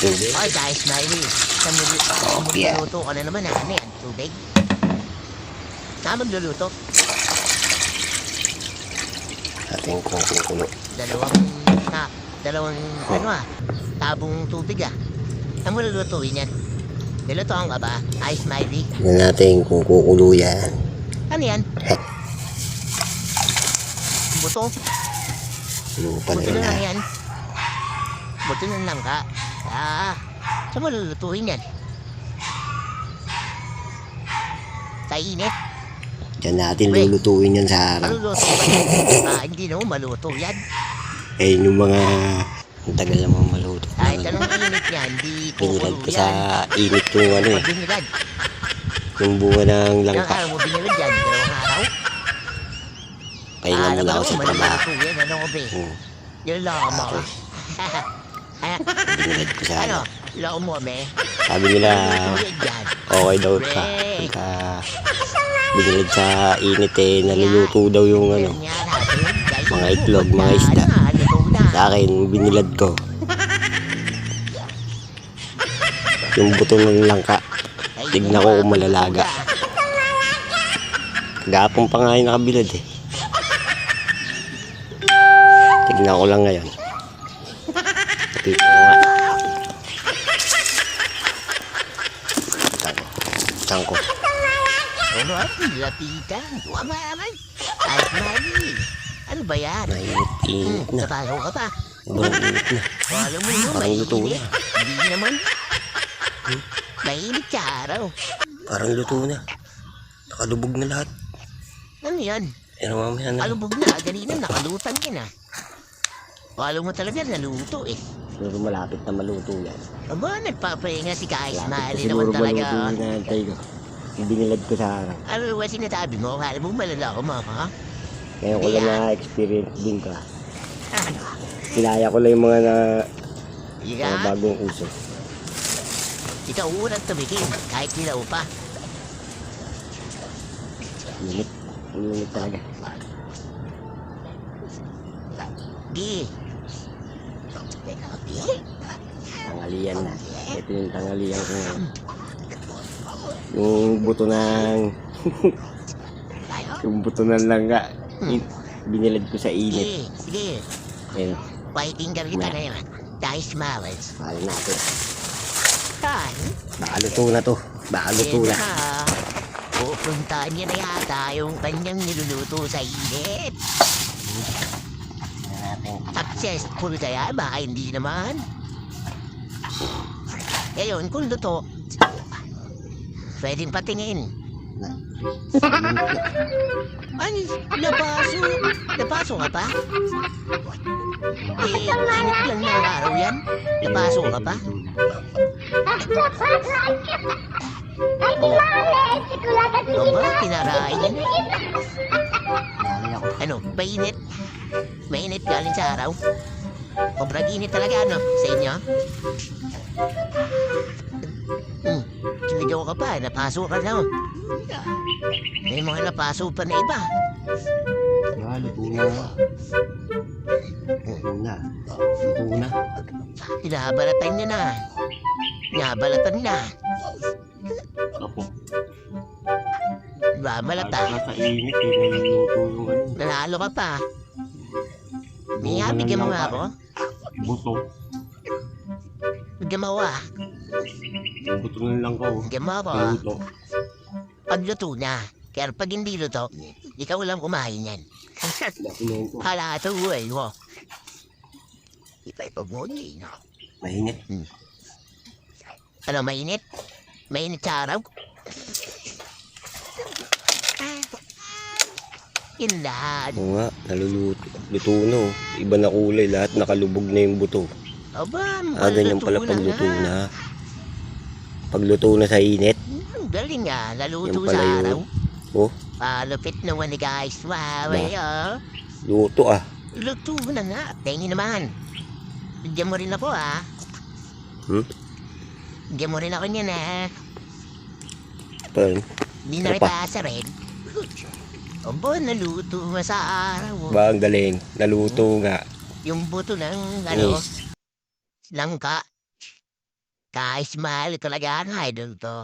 tubig. Ay, guys, Smiley. Sa muli, Oh, magluluto ka na naman, ha? Ano yan? Tubig? Na magluluto? Ating kukulo. Dalawang, na, dalawang, ano ah, tabong tubig ah. Ang malulutuin yan. Nilutoan ka ba? Ay, Smiley. Tingnan natin kung kukulo yan. Ano yan? Buto? Lupa na Buto yun na lang yan. Buto na lang ka. Ah, saan malulutuin yan? Sa init? Diyan natin Wait. lulutuin yan sa harap. Maluluto ba yan? Ah, hindi naman maluto yan. Eh, yung mga... Ang tagal naman maluto. Kahit anong init yan, hindi Binilad kukulo ko sa yan. init yung ano eh. Binilad. Yung bunga ng Ilang langka. araw mo binilad yan? Dalawang araw? Pahinga Ah, muna ako sa mo, trabaho. yan. Ano ko ba? Hmm. Yung loko mo. Ah, ko sa ano? ano. Mo, me? Sabi nila, yan okay daw ka. Pagka binilad sa init eh, naluluto daw yung ano. Yan nga natin, guys. mga itlog, mga isda. na. Sa akin, binilad ko. Yung buto ng langka. Tignan ko kung malalaga. Gapong pa nga yung nakabilad eh. Tignan ko lang ngayon. Tignan ko nga. Tango. Tango. Ano ang lapitan? Wama naman. Ay, mali. Ano ba yan? Mainit, Hmm, na. natalo ka pa. Init na. Alam mo yun, Parang luto mainit. Hindi naman. Mainit sa araw. Parang luto na. Nakalubog na lahat. Ano yan? Pero mamaya na. Alubog na. Ganina, nakalutan yan ah. Alam mo talaga, naluto eh. Siguro malapit na maluto yan. Aba, nagpapahinga si Kais. Malapit na Mali siguro naman talaga. maluto yung inaantay ko. Yung binilad ko sa harap. Ano ba sinasabi mo? Alam mo, malala ko mo, ha? Ngayon ko lang Yeah. na-experience din ka. Ano? Kinaya ko lang yung mga na, mga bagong uso. ikaw unang tumigil. Kahit nilaw pa. Unit. Unit talaga. Di. Di. Tangalian na. Ito yung tangalian ko ngayon. Yung buto ng... yung buto ng langga. in- Binilad ko sa init. Sige, sige. Fighting ka kita ngayon. Dahil smiles. Mahal natin. Kan? Baka luto na to. Baka luto na. Pupuntahan niya na yata yung kanyang niluluto sa init. Successful kaya? Baka hindi naman. Ngayon, kung luto, pwedeng patingin. Ay, napaso. Napaso ka pa? Eh, init lang ng araw yan. Napaso ka pa? Oh. Niya na. Ano, mainit? Mainit galing sa araw? Sobrang init talaga, ano, sa inyo? Hmm, sinigaw ka pa, napaso ka na. May mga napaso pa na iba. Ah, luto na. Luto na. Luto na. Hinabalatan niya na. Hinabalatan na. Apo. Babalata. Nasa init. Yung luto yung ano. Nanalo ka pa. Mia, bigyan mo nga ako. Buto. Bigyan mo ako ah. Buto na lang ko. Bigyan mo ako ah. Luto. Pagluto na. Kaya pag hindi luto, ikaw lang kumain yan. Hala, ito uwi mo. Ipa-ipag mo niya, no? Mainit. Ano, mainit? Mainit sa araw? Lahat. Oo nga, naluluto. Luto na oh. Iba na kulay. Lahat nakalubog na yung buto. Aba, Ah, ganyan pala pagluto na. Pagluto na sa init. Hmm, galing nga, naluto Yan pala sa yun. araw. Oh, Palupit naman ni guys. Wow, Ba? eh, oh. luto ah. Luto na nga. Tingin naman. Bigyan mo rin ako, ah. Hmm? Bigyan mo rin ako niyan, ah. Yun. Hindi na Ano rin pa? paasa rin. Aba, naluto nga sa araw. oh. Ba, ang galing. Naluto nga. Yung buto ng, ano, Yes. langka. Ka-smile talaga ang idol to.